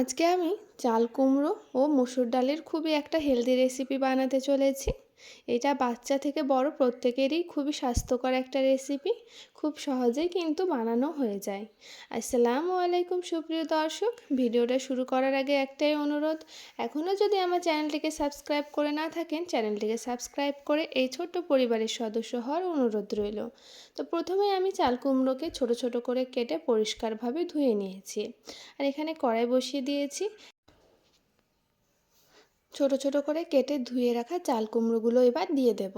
আজকে আমি চাল কুমড়ো ও মুসুর ডালের খুবই একটা হেলদি রেসিপি বানাতে চলেছি। এটা বাচ্চা থেকে বড় প্রত্যেকেরই খুবই স্বাস্থ্যকর একটা রেসিপি খুব সহজেই কিন্তু বানানো হয়ে যায়। আসসালামু আলাইকুম সুপ্রিয় দর্শক, ভিডিওটা শুরু করার আগে একটাই অনুরোধ এখনও যদি আমার চ্যানেলটিকে সাবস্ক্রাইব করে না থাকেন, চ্যানেলটিকে সাবস্ক্রাইব করে এই ছোট্ট পরিবারের সদস্য হওয়ার অনুরোধ রইল। তো প্রথমে আমি চাল কুমড়োকে ছোট ছোট করে কেটে পরিষ্কারভাবে ধুয়ে নিয়েছি। আর এখানে কড়াই বসিয়ে দিয়েছি। ছোট ছোট করে কেটে ধুয়ে রাখা চাল কুমড়োগুলো এবার দিয়ে দেব।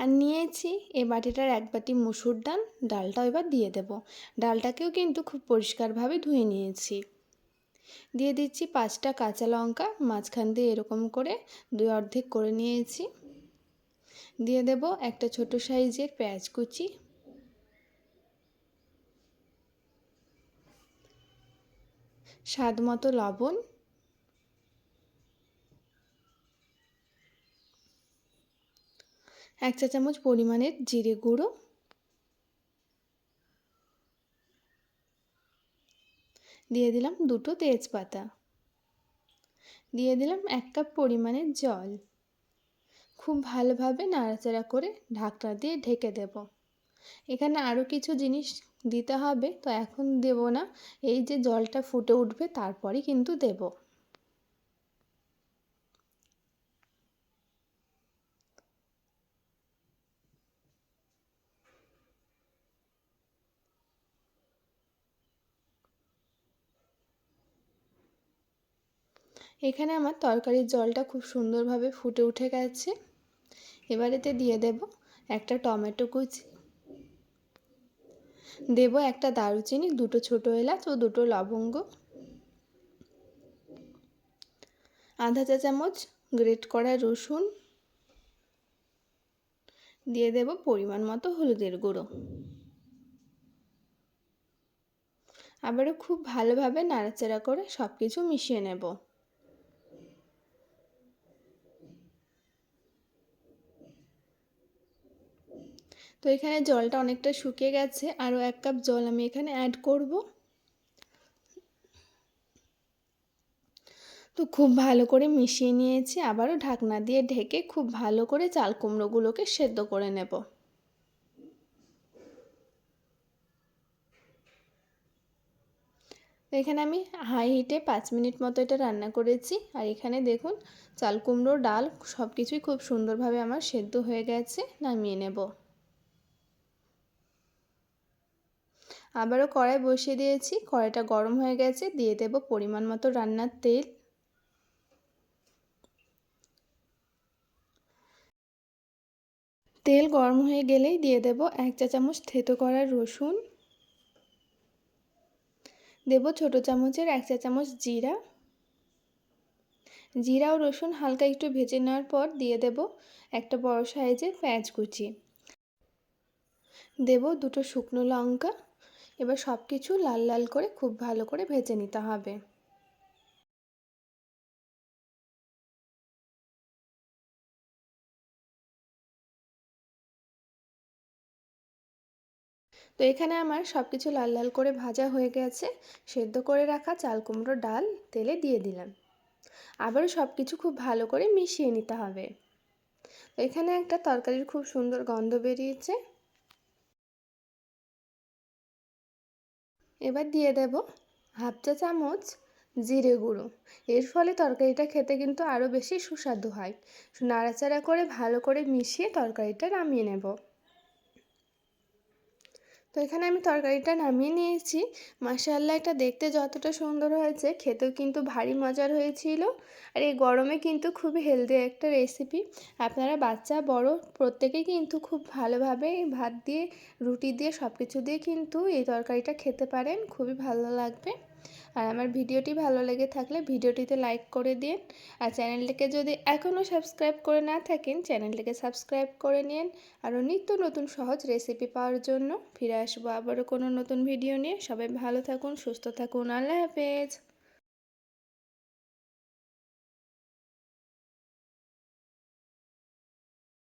আর নিয়েছি এই বাটিটার এক বাটি মুসুর ডাল, ডালটাও এবার দিয়ে দেব। ডালটাকেও কিন্তু খুব পরিষ্কারভাবে ধুয়ে নিয়েছি। দিয়ে দিচ্ছি পাঁচটা কাঁচা লঙ্কা, মাঝখান দিয়ে এরকম করে দুই অর্ধেক করে নিয়েছি। দিয়ে দেব একটা ছোট সাইজের পেঁয়াজ কুচি স্বাদ মতো লবণ। এক চা চামচ পরিমাণের জিরে গুঁড়ো। দিয়ে দিলাম দুটো তেজপাতা। দিয়ে দিলাম এক কাপ পরিমাণের জল। খুব ভালোভাবে নাড়াচাড়া করে ঢাকনা দিয়ে ঢেকে দেব। এখানে আরও কিছু জিনিস দিতে হবে, তো এখন দেব না। এই যে জলটা ফুটে উঠবে, তারপরই কিন্তু দেব। এখানে আমার তরকারির জলটা খুব সুন্দরভাবে ফুটে উঠে গেছে। এবারেতে দিয়ে দেব একটা টমেটো কুচি। দেব একটা দারুচিনি, দুটো ছোটো এলাচ ও দুটো লবঙ্গ। আধা চা চামচ গ্রেট করা রসুন। দিয়ে দেব পরিমাণ মতো হলুদের গুঁড়ো। আবারও খুব ভালোভাবে নাড়াচাড়া করে সব কিছু মিশিয়ে নেব। তো এখানে জলটা অনেকটা শুকিয়ে গেছে। আরও এক কাপ জল আমি এখানে অ্যাড করব। তো খুব ভালো করে মিশিয়ে নিয়েছি। আবারও ঢাকনা দিয়ে ঢেকে খুব ভালো করে চাল কুমড়োগুলোকে সেদ্ধ করে নেব। এখানে আমি হাই হিটে পাঁচ মিনিট মতো এটা রান্না করেছি। আর এখানে দেখুন, চাল কুমড়ো ডাল সব কিছুই খুব সুন্দরভাবে আমার সেদ্ধ হয়ে গেছে। নামিয়ে নেব। আবারও কড়াই বসিয়ে দিয়েছি। কড়াইটা গরম হয়ে গেছে। দিয়ে দেব পরিমাণ মতো রান্নার তেল। তেল গরম হয়ে গেলেই দিয়ে দেব এক চা চামচ থেতো করা রসুন। দেব ছোট চামচের এক চা চামচ জিরা। জিরা ও রসুন হালকা একটু ভেজে নেওয়ার পর দিয়ে দেব একটা বড় সাইজের পেঁয়াজ কুচি। দেব দুটো শুকনো লঙ্কা। এবার সব কিছু লাল লাল করে খুব ভালো করে ভেজে নিতে হবে। তো এখানে আমার সব কিছু লাল লাল করে ভাজা হয়ে গেছে। সেদ্ধ করে রাখা চাল কুমড়ো, ডাল, তেলে দিয়ে দিলাম। আবারও সব কিছু খুব ভালো করে মিশিয়ে নিতে হবে। তো এখানে একটা তরকারির খুব সুন্দর গন্ধ বেরিয়েছে। এবার দিয়ে দেব হাফ চা চামচ জিরে গুঁড়ো। এর ফলে তরকারিটা খেতে কিন্তু আরও বেশি সুস্বাদু হয়। নাড়াচাড়া করে ভালো করে মিশিয়ে তরকারিটা নামিয়ে নেব। তো এখানে আমি তরকারিটা নামিয়ে নিয়েছি। মাসাল্লাহ এটা দেখতে যতটা সুন্দর হয়েছে, খেতেও কিন্তু ভারী মজার হয়েছিল। আর এই গরমে কিন্তু খুবই হেলদি একটা রেসিপি আপনারা বাচ্চা, বড় প্রত্যেকেই কিন্তু খুব ভালোভাবে ভাত দিয়ে, রুটি দিয়ে সব কিছু দিয়ে কিন্তু এই তরকারিটা খেতে পারেন। খুবই ভালো লাগবে। আর আমার ভিডিওটি ভালো লেগে থাকলে ভিডিওটিতে লাইক করে দিন। আর চ্যানেলটিকে যদি এখনও সাবস্ক্রাইব করে না থাকেন, চ্যানেলটিকে সাবস্ক্রাইব করে নিন। আরও নিত্য নতুন সহজ রেসিপি পাওয়ার জন্য ফিরে আসব আবারও কোনো নতুন ভিডিও নিয়ে। সবাই ভালো থাকুন, সুস্থ থাকুন। আল্লাহ হাফেজ।